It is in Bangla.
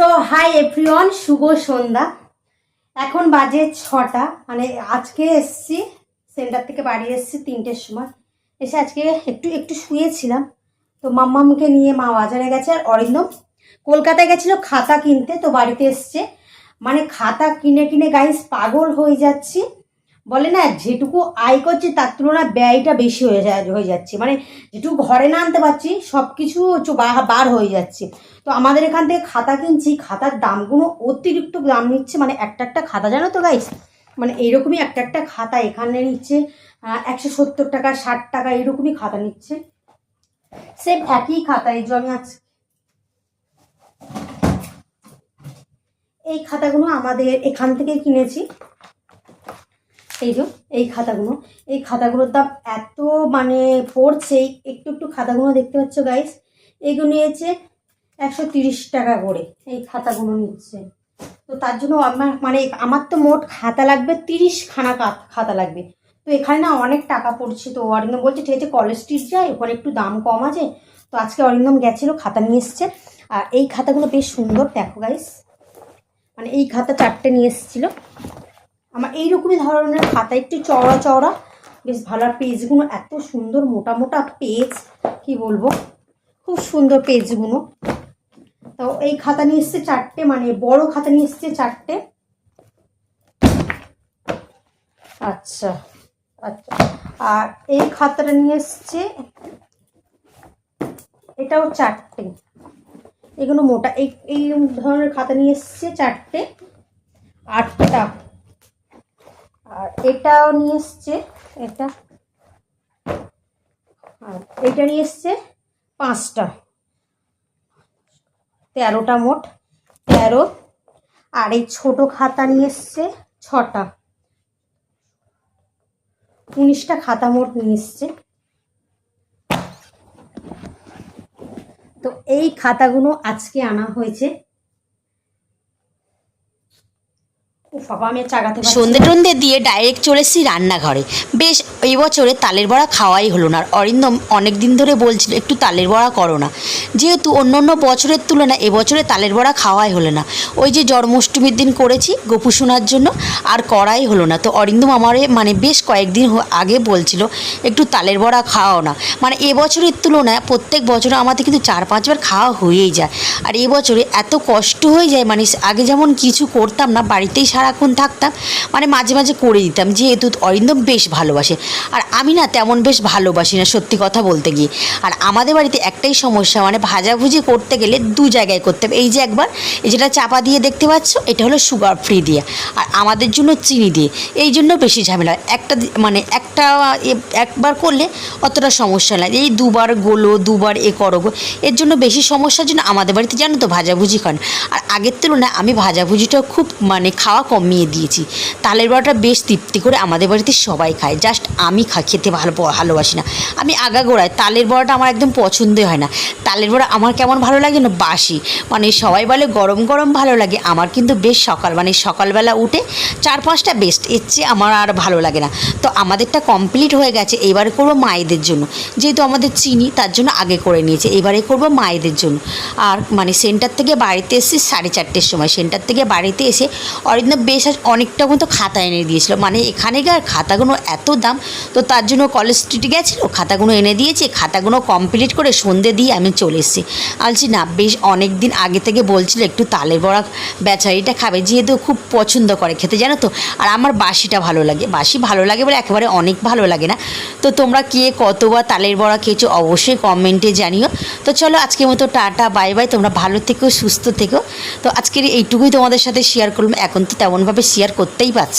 সো হাই এভরিওয়ান শুভ সন্ধ্যা। এখন বাজে ছটা মানে আজকে এসছি সেন্টার থেকে বাড়ি এসছি তিনটের সময়। এসে আজকে একটু একটু শুয়েছিলাম। তো মাম্মামকে নিয়ে মা বাজারে গেছে আর অরিন্দম কলকাতায় গেছিল খাতা কিনতে, তো বাড়িতে এসছে। মানে খাতা কিনে কিনে গাইস পাগল হয়ে যাচ্ছি। বলে না, যেটুকু আয় করছি তার তুলনায় ব্যয়টা বেশি হয়ে যায়, হয়ে যাচ্ছে। মানে যেটুকু ঘরে না আনতে পারছি সব কিছু বার হয়ে যাচ্ছে। তো আমাদের এখান থেকে খাতা কিনছি, খাতার দামগুলো অতিরিক্ত দাম নিচ্ছে। মানে একটা একটা খাতা, জানো তো গাইস মানে এইরকমই একটা একটা খাতা এখানে নিচ্ছে একশো সত্তর টাকা, ষাট টাকা, এইরকমই খাতা নিচ্ছে। সেম একই খাতা, এই যে আমি আজ এই খাতাগুলো আমাদের এখান থেকে কিনেছি। এই যে, এই খাতাগুলো। এই খাতাগুলোর দাম এত মানে পড়ছে একটু একটু খাতাগুলো দেখতে পাচ্ছ গাইস এইগুলো নিয়েছে একশো টাকা করে, এই খাতাগুলো নিচ্ছে। তো তার জন্য আমার মানে আমার তো মোট খাতা লাগবে তিরিশ খানা খাতা লাগবে। তো এখানে না অনেক টাকা পড়ছে, তো অরিন্দম বলছে, ঠিক আছে, কলেজ স্ট্রিট যাই, ওখানে একটু দাম কম আছে। তো আজকে অরিন্দম গেছিল, খাতা নিয়ে এসছে। আর এই খাতাগুলো বেশ সুন্দর, দেখো গাইস মানে এই খাতা চারটে নিয়ে এসেছিল। আমার এইরকমই ধরনের খাতা, একটু চওড়া চওড়া। বেশ ভালো পেজগুলো এত সুন্দর, মোটা মোটা পেজ, কি বলব? খুব সুন্দর পেজগুলো। তো এই খাতা নিয়ে এসছে চারটে মানে বড় খাতা নিয়ে এসছে চারটে। আচ্ছা আচ্ছা। আর এই খাতাটা নিয়ে এসছে, এটাও চারটে। এগুলো মোটা, এই এই ধরনের খাতা নিয়ে এসছে চারটে। আটটা। আর এটাও নিয়ে এসছে, এটা। আর এটা নিয়ে এসছে পাঁচটা। তেরোটা মোট, তেরো। আর এই ছোট খাতা নিয়ে এসছে ছটা। উনিশটা খাতা মোট নিয়ে এসছে। তো এই খাতাগুলো আজকে আনা হয়েছে উফ, বাবা আমি আর চাগাতে পারছি না। সন্ধে টন্ধে দিয়ে ডাইরেক্ট চলে এসেছি রান্নাঘরে। বেশ, এই বছরে তালের বড়া খাওয়াই হলো না। আর অরিন্দম অনেক দিন ধরে বলছিল, একটু তালের বড়া করো না। যেহেতু অন্য অন্য বছরের তুলনায় এবছরে তালের বড়া খাওয়াই হলো না। ওই যে জন্মাষ্টমীর দিন করেছি গোপু শোনার জন্য, আর করাই হলো না। তো অরিন্দম আমারে মানে বেশ কয়েকদিন আগে বলছিল, একটু তালের বড়া খাওয়াও না। মানে এবছরের তুলনায় প্রত্যেক বছরে আমাদের কিন্তু চার, পাঁচবার খাওয়া হয়েই যায়। আর এবছরে এত কষ্ট হয়ে যায় মানে আগে যেমন কিছু করতাম না, বাড়িতেই সারাক্ষণ থাকতাম মানে মাঝে মাঝে করে দিতাম, যেহেতু অরিন্দম বেশ ভালোবাসে। আর আমি না তেমন বেশ ভালোবাসি না, সত্যি কথা বলতে গিয়ে। আর আমাদের বাড়িতে একটাই সমস্যা মানে ভাজাভুজি করতে গেলে দু জায়গায় করতে হবে। এই যে একবার, এই যেটা চাপা দিয়ে দেখতে পাচ্ছ, এটা হলো সুগার ফ্রি দিয়ে। আর আমাদের জন্য চিনি দিয়ে। এই জন্য বেশি ঝামেলা হয়। একটা মানে একটা একবার করলে অতটা সমস্যা নাই। এই দুবার গোলো, দুবার এ করো। এর জন্য বেশি সমস্যার জন্য আমাদের বাড়িতে জানো তো ভাজাভুজি খান। আর আগের তুলনায় আমি ভাজাভুজিটা খুব মানে খাওয়া কমিয়ে দিয়েছি। তালের বড়াটা বেশ তৃপ্তি করে আমাদের বাড়িতে সবাই খায়। জাস্ট আমি খা, খেতে ভালো, ভালোবাসি না। আমি আগাগোড়ায়, তালের বড়াটা আমার একদম পছন্দই হয় না। তালের বড়া আমার কেমন ভালো লাগে না? বাসি। মানে সবাই বলে গরম গরম ভালো লাগে। আমার কিন্তু বেশ সকাল মানে সকালবেলা উঠে চার পাঁচটা বেস্ট এর চেয়ে আমার আর ভালো লাগে না। তো আমাদেরটা কমপ্লিট হয়ে গেছে। এবারে করব মায়েদের জন্য। যেহেতু আমাদের চিনি, তার জন্য আগে করে নিয়েছে। এবারে করব মায়েদের জন্য। আর মানে সেন্টার থেকে বাড়িতে এসে সাড়ে চারটের সময় সেন্টার থেকে বাড়িতে এসে অরিন্দম বেশ অনেকটা মতো খাতা এনে দিয়েছিল। মানে এখানেকার খাতাগুলো এত দাম, তো তার জন্য কলেজ স্ট্রিটে গেছিল, খাতাগুলো এনে দিয়েছে, খাতাগুলো কমপ্লিট করে সন্ধে দিয়ে আমি চলে এসেছি। বলছি, না, বেশ অনেক দিন আগে থেকে বলছিল, একটু তালের বড়া বেচারিটা খাবে, যেহেতু খুব পছন্দ করে খেতে, জানো তো? আর আমার বাসিটা ভালো লাগে। বাসি ভালো লাগে বলে একেবারে অনেক ভালো লাগে না। তো তোমরা কে কতবার তালের বড়া খেয়েছো, অবশ্যই কমেন্টে জানিও। তো চলো, আজকের মতো টাটা বাই বাই তোমরা ভালো থেকো, সুস্থ থেকো। তো আজকের এইটুকুই তোমাদের সাথে শেয়ার করলাম। এখন তো তেমনভাবে শেয়ার করতেই পারছি